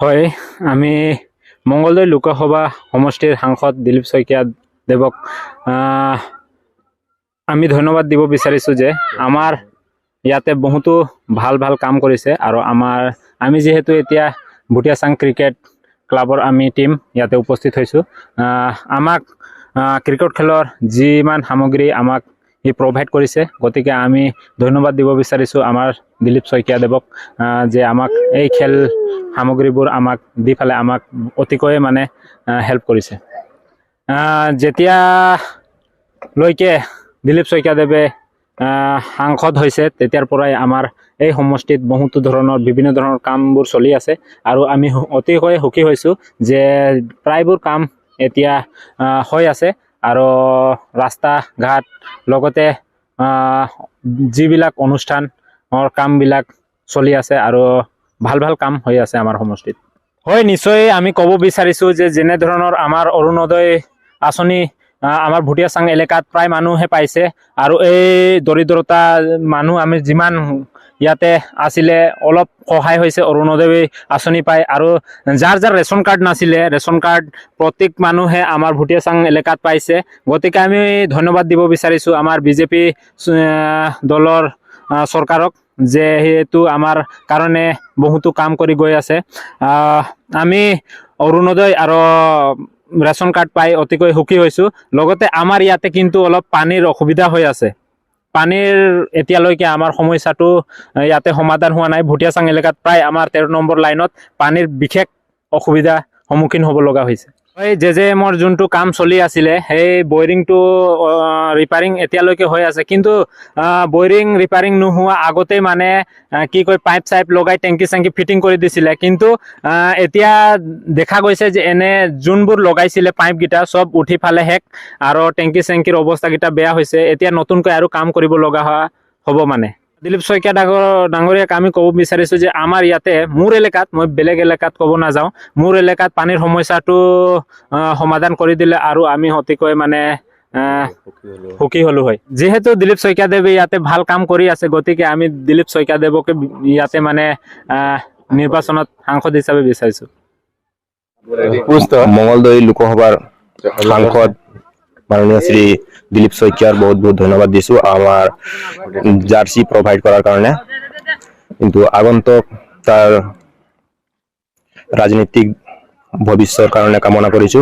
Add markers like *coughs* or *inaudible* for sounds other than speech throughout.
হয়। আমি মংগলদৈ লোকসভা সমষ্টিৰ সাংসদ দিলীপ শইকীয়া দেৱক আমি ধন্যবাদ দিব বিচাৰিছোঁ যে আমাৰ ইয়াতে বহুতো ভালো ভালো কাম কৰিছে আৰু আমাৰ, আমি যিহেতু এতিয়া ভুটিয়াচাং ক্ৰিকেট ক্লাবৰ আমি টীম ইয়াতে উপস্থিত হৈছোঁ। আমাক ক্ৰিকেট খেলৰ যিমান সামগ্ৰী আমাক সি প্ৰভাইড কৰিছে, গতিকে আমি ধন্যবাদ দিব বিচাৰিছোঁ আমাৰ দিলীপ শইকীয়া দেৱক যে আমাক এই খেল সামগ্ৰীবোৰ আমাক, দি পেলাই আমাক অতিকৈয়ে মানে হেল্প কৰিছে। যেতিয়ালৈকে দিলীপ শইকীয়াদেৱে সাংসদ হৈছে, তেতিয়াৰ পৰাই আমাৰ এই সমষ্টিত বহুতো ধৰণৰ, বিভিন্ন ধৰণৰ কামবোৰ চলি আছে। আৰু আমি অতিকৈ সুখী হৈছোঁ যে প্ৰায়বোৰ কাম এতিয়া হৈ আছে। আৰু ৰাস্তা ঘাট লগতে যিবিলাক অনুষ্ঠানৰ কামবিলাক চলি আছে। আৰু ভালো ভালো কাম হৈ আছে আমাৰ সমষ্টিত। হয়, নিশ্চয় আমি ক'ব বিচাৰিছোঁ যে যেনে ধৰণৰ আমাৰ অৰুণোদয় আঁচনি আমাৰ ভুটিয়াচাং এলেকাত প্ৰায় মানুহে পাইছে আৰু এই দৰিদ্ৰতা মানুহ আমি যিমান ইয়াতে আছিলে, অলপ সহায় হৈছে অৰুণোদয় আঁচনি পাই আৰু যাৰ যাৰ ৰেচন কাৰ্ড নাছিলে, ৰেচন কাৰ্ড প্ৰত্যেক মানুহে আমাৰ ভুটিয়াচাং এলেকাত পাইছে। গতিকে আমি ধন্যবাদ দিব বিচাৰিছোঁ আমাৰ বিজেপি দলৰ চৰকাৰক। যে সেইটো আমাৰ কাৰণে বহুতো কাম কৰি গৈ আছে। আমি অৰুণোদয় আৰু ৰেচন কাৰ্ড পাই অতিকৈ সুখী হৈছোঁ। লগতে আমাৰ ইয়াতে কিন্তু অলপ পানীৰ অসুবিধা হৈ আছে। পানীৰ এতিয়ালৈকে আমাৰ সমস্যাটো ইয়াতে সমাধান হোৱা নাই। ভুটিয়াচাং এলেকাত প্ৰায় আমাৰ তেৰ নম্বৰ লাইনত পানীৰ বিশেষ অসুবিধা সন্মুখীন হ'ব লগা হৈছে। এই জে জে এমৰ যোনটো কাম চলি আছিলে, সেই বয়ৰিংটো ৰিপেয়াৰিং এতিয়ালৈকে হৈ আছে। কিন্তু বয়ৰিং ৰিপেয়াৰিং নোহোৱা আগতেই মানে কি কয় পাইপ চাইপ লগাই টেংকি চেংকি ফিটিং কৰি দিছিলে। কিন্তু এতিয়া দেখা গৈছে যে এনে যোনবোৰ লগাইছিলে পাইপকেইটা চব উঠি ফালে শেষ আৰু টেংকি চেংকিৰ অৱস্থাকেইটা বেয়া হৈছে। এতিয়া নতুনকৈ আৰু কাম কৰিব লগা হ'ব মানে। দিলীপ শইকীয়া ডাঙৰ, ডাঙৰীয়াক আমি ক'ব বিচাৰিছোঁ যে আমাৰ ইয়াতে মোৰ এলেকাত, মই বেলেগ এলেকাত ক'ব নাযাওঁ, মোৰ এলেকাত পানীৰ সমস্যাটো সমাধান কৰি দিলে আৰু আমি অতিকৈ মানে সুখী হ'লো হয়। যিহেতু দিলীপ শইকীয়াদেৱে ইয়াতে ভালো কাম কৰি আছে, গতিকে আমি দিলীপ শইকীয়াদেৱকে ইয়াতে মানে নিৰ্বাচনত সাংসদ হিচাপে বিচাৰিছোঁ। মঙ্গলদৈ লোকসভাৰ সাংসদ মাননীয় শ্ৰী দিলীপ শইকীয়াৰ বহুত বহুত ধন্যবাদ দিছো আমাৰ জাৰ্চি প্ৰভাইড কৰাৰ কাৰণে কিন্তু আগন্তক তাৰ ৰাজনীতিক ভৱিষ্যৰ কাৰণে কামনা কৰিছো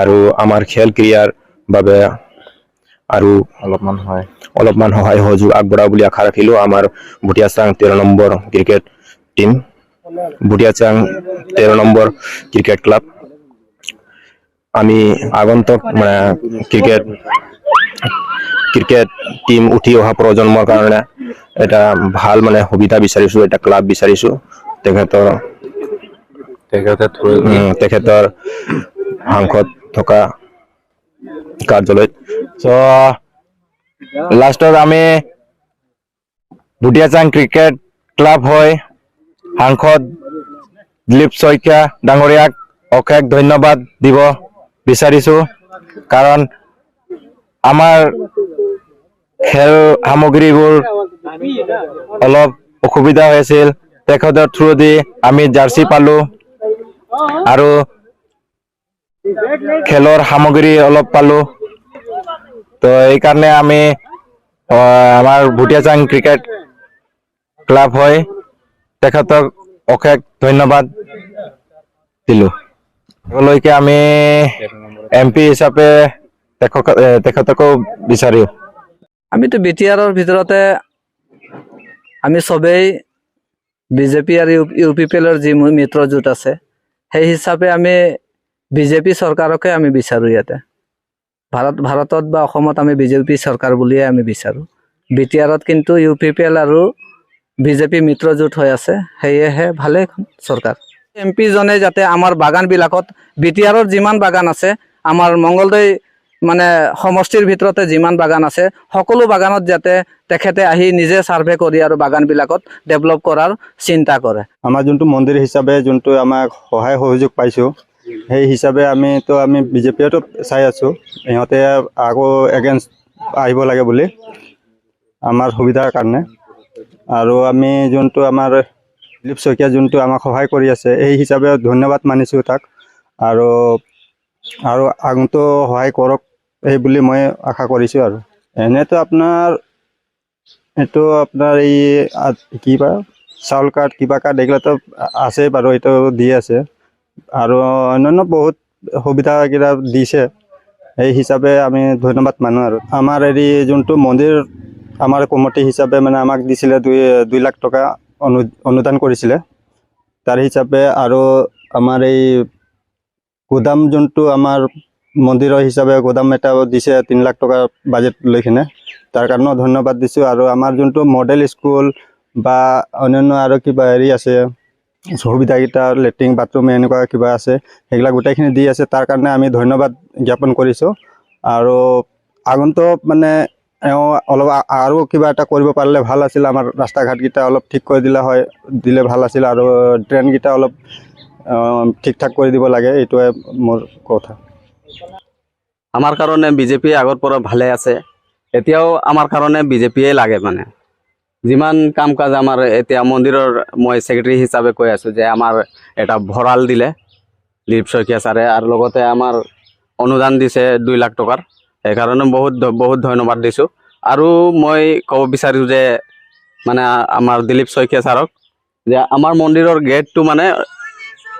আৰু আমাৰ খেল ক্ৰীড়াৰ বাবে আৰু অলপমান সহায়। অলপমান সহায় সহযোগ আগবঢ়াব বুলি আশা ৰাখিলো। আমাৰ ভুটিয়াচাং তেৰ নম্বৰ ক্ৰিকেট টিম ভুটিয়াচাং তেৰ নম্বৰ ক্ৰিকেট ক্লাব আমি আগন্তক মানে ক্ৰিকেট ক্ৰিকেট টিম উঠি অহা প্ৰজন্মৰ কাৰণে এটা ভালো মানে সুবিধা বিচাৰিছো এটা ক্লাব বিচাৰিছো। তেখেতৰ তেখেতৰ সাংসদ থকা কাৰ্যালয়ত। চ লাষ্টত আমি ভুটিয়াচাং ক্ৰিকেট ক্লাব হয় সাংসদ দিলীপ শইকীয়া ডাঙৰীয়াক অশেষ ধন্যবাদ দিব। বিচাৰিছো। কাৰণ আমাৰ খেল সামগ্ৰীবোৰ অলপ অসুবিধা হৈ আছিল তেখেতৰ থ্ৰুদি আমি জাৰ্চি পালো। আৰু খেলৰ সামগ্ৰী অলপ পালো। তো এইকাৰণে আমি আমাৰ ভুটিয়াচাং ক্ৰিকেট ক্লাব হয় তেখেতক অশেষ ধন্যবাদ দিলো। আগলৈকে আমি এম পি হিচাপে তেখেত- তেখেতকো বিচাৰিম। আমিতো বি টি আৰৰ ভিতৰতে আমি চবেই বিজেপি আৰু ইউ পি পি এলৰ যি মিত্ৰজোঁট আছে, সেই হিচাপে আমি বিজেপি চৰকাৰকে আমি বিচাৰোঁ ইয়াতে। ভাৰত ভাৰতত বা অসমত আমি বিজেপি চৰকাৰ বুলিয়ে আমি বিচাৰোঁ। বি টি আৰত কিন্তু ইউ পি পি এল আৰু বিজেপি মিত্ৰজোঁট হৈ আছে, সেয়েহে ভালে চৰকাৰ। এম পিজনে যাতে আমাৰ বাগানবিলাকত বি টি আৰৰ যিমান বাগান আছে, আমাৰ মংগলদৈ মানে সমষ্টিৰ ভিতৰতে যিমান বাগান আছে, সকলো বাগানত যাতে তেখেতে আহি নিজে ছাৰ্ভে কৰি আৰু বাগানবিলাকত ডেভেলপ কৰাৰ চিন্তা কৰে। আমাৰ যোনটো মন্দিৰ হিচাপে যোনটো আমাক সহায় সহযোগ পাইছোঁ, সেই হিচাপে আমিতো আমি বিজেপিয়েতো চাই আছোঁ, ইহঁতে আকৌ এগেইনষ্ট আহিব লাগে বুলি, আমাৰ সুবিধাৰ কাৰণে। আৰু আমি যোনটো আমাৰ দিলীপ শইকীয়া যোনটো আমাক সহায় কৰি আছে সেই হিচাপে ধন্যবাদ মানিছোঁ তাক। আৰু আৰু আগতো সহায় কৰক সেই বুলি মই আশা কৰিছোঁ আৰু। এনেতো আপোনাৰ, এইটো আপোনাৰ এই কিবা, চাউল কাৰ্ড, কিবা কাৰ্ড এইগিলাতো আছে বাৰু, এইটো দি আছে। আৰু অন্যান্য বহুত সুবিধাকেইটা দিছে। সেই হিচাপে আমি ধন্যবাদ মানো আৰু। আমাৰ হেৰি যোনটো মন্দিৰ, আমাৰ কমিটি হিচাপে মানে আমাক দিছিলে দুই দুই লাখ টকা। অনুদান কৰিছিলে তাৰ হিচাপে আৰু আমাৰ এই গোদাম যোনটো আমাৰ মন্দিৰৰ হিচাপে গোদাম এটা দিছে, তিনি লাখ টকা বাজেট লৈ কিনে। তাৰ কাৰণেও ধন্যবাদ দিছোঁ। আৰু আমাৰ যোনটো মডেল স্কুল বা অন্যান্য আৰু কিবা হেৰি আছে সুবিধাকেইটা লেট্ৰিন, বাথৰুম, এনেকুৱা কিবা আছে, সেইবিলাক গোটেইখিনি দি আছে। তাৰ কাৰণে আমি ধন্যবাদ জ্ঞাপন কৰিছোঁ। আৰু আগন্তুক মানে অলপ আৰু কিবা এটা কৰিব পাৰিলে ভালো আছিল। আমাৰ ৰাস্তা ঘাটকেইটা অলপ ঠিক কৰি দিলে হয়, দিলে ভালো আছিল। আৰু ট্ৰেইনকেইটা অলপ ঠিক ঠাক কৰি দিব লাগে, এইটোৱে মোৰ কথা। আমাৰ কাৰণে বিজেপি আগৰ পৰা ভালে আছে। এতিয়াও আমাৰ কাৰণে বিজেপিয়ে লাগে মানে। যিমান কাম কাজ আমাৰ এতিয়া মন্দিৰৰ মই ছেক্ৰেটাৰী হিচাপে কৈ আছোঁ যে আমাৰ এটা ভঁৰাল দিলে দিলীপ শইকীয়া ছাৰে। আৰু লগতে আমাৰ অনুদান দিছে দুই লাখ টকাৰ। সেইকাৰণে বহুত বহুত ধন্যবাদ দিছোঁ। আৰু মই ক'ব বিচাৰিছোঁ যে মানে আমাৰ দিলীপ শইকীয়া ছাৰক, যে আমাৰ মন্দিৰৰ গেটটো মানে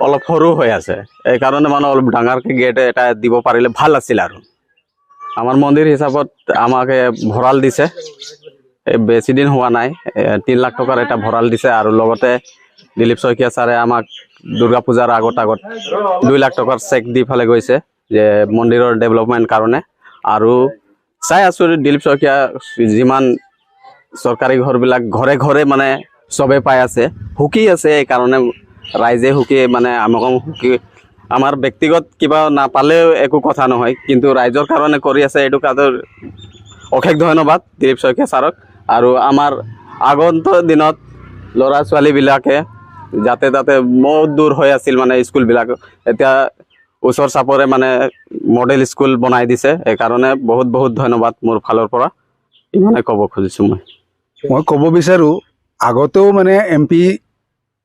অলপ সৰু হৈ আছে। সেইকাৰণে মানে অলপ ডাঙৰকৈ গেট এটা দিব পাৰিলে ভালো আছিল আৰু। আমাৰ মন্দিৰ হিচাপত আমাকে ভঁৰাল দিছে। বেছি দিন হোৱা নাই। তিনি লাখ টকাৰ এটা ভঁৰাল দিছে আৰু লগতে দিলীপ শইকীয়া ছাৰে আমাক দুৰ্গা পূজাৰ আগত আগত দুই লাখ টকাৰ চেক দি ফালে গৈছে, যে মন্দিৰৰ ডেভেলপমেণ্ট কাৰণে। আৰু চাই আছোঁ দিলীপ শইকীয়া যিমান চৰকাৰী ঘৰবিলাক ঘৰে ঘৰে মানে চবে পাই আছে। সুখী আছে এইকাৰণে ৰাইজে সুখী মানে আমাকো সুখী। আমাৰ ব্যক্তিগত কিবা নাপালেও একো কথা নহয়, কিন্তু ৰাইজৰ কাৰণে কৰি আছে এইটো কাজৰ অশেষ ধন্যবাদ দিলীপ শইকীয়া ছাৰক। আৰু আমাৰ আগন্তুক দিনত ল'ৰা ছোৱালীবিলাকে যাতে তাতে বহুত দূৰ হৈ আছিল মানে স্কুলবিলাক। এতিয়া ওচৰ চাপৰে মানে মডেল স্কুল বনাই দিছে। সেইকাৰণে বহুত বহুত ধন্যবাদ মোৰ ফালৰ পৰা। ইমানে ক'ব খুজিছোঁ মই। মই ক'ব বিচাৰোঁ, আগতেও মানে এম পি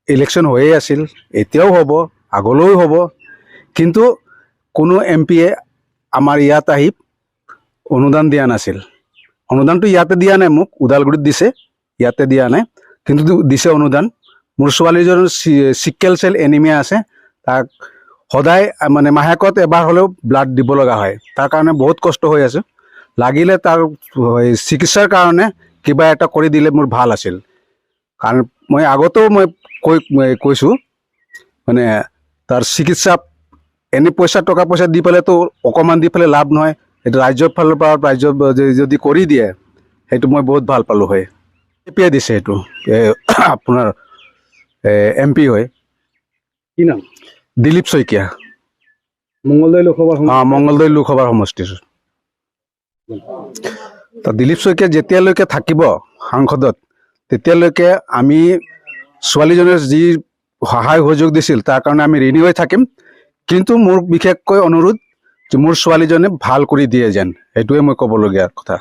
ইলেকশ্যন হৈয়ে আছিল, এতিয়াও হ'ব, আগলৈও হ'ব। কিন্তু কোনো এম পিয়ে আমাৰ ইয়াত আহি অনুদান দিয়া নাছিল। অনুদানটো ইয়াতে দিয়া নাই, মোক ওদালগুৰিত দিছে, ইয়াতে দিয়া নাই। কিন্তু দিছে অনুদান। মোৰ ছোৱালীজনৰ চিকেল চেল এনিমিয়া আছে, তাক সদায় মানে মাহেকত এবাৰ হ'লেও ব্লাড দিব লগা হয়। তাৰ কাৰণে বহুত কষ্ট হৈ আছে। লাগিলে তাৰ চিকিৎসাৰ কাৰণে কিবা এটা কৰি দিলে মোৰ ভালো আছিল। কাৰণ মই আগতেও মই কৈ কৈছোঁ মানে তাৰ চিকিৎসা এনে পইচা টকা পইচা দি পেলাইতো অকণমান দি পেলাই লাভ নহয়। সেইটো ৰাজ্যৰ ফালৰ পৰা ৰাজ্য যদি কৰি দিয়ে সেইটো মই বহুত ভালো পালোঁ হয়। বিজেপিয়ে দিছে সেইটো এ, *coughs* আপোনাৰ এম পি হয়। কি নাম? দিলীপ শইকীয়া। মংগলদৈ লোকসভা সম- অঁ মংগলদৈ লোকসভাৰ সমষ্টিৰ। ত দিলীপ শইকীয়া যেতিয়ালৈকে থাকিব সাংসদত তেতিয়ালৈকে আমি ছোৱালীজনীৰ যি সহায় সহযোগ দিছিল তাৰ কাৰণে আমি ঋণী হৈ থাকিম। কিন্তু মোৰ বিশেষকৈ অনুৰোধ যে মোৰ ছোৱালীজনে ভালো কৰি দিয়ে যেন সেইটোৱে মই ক'বলগীয়া কথা।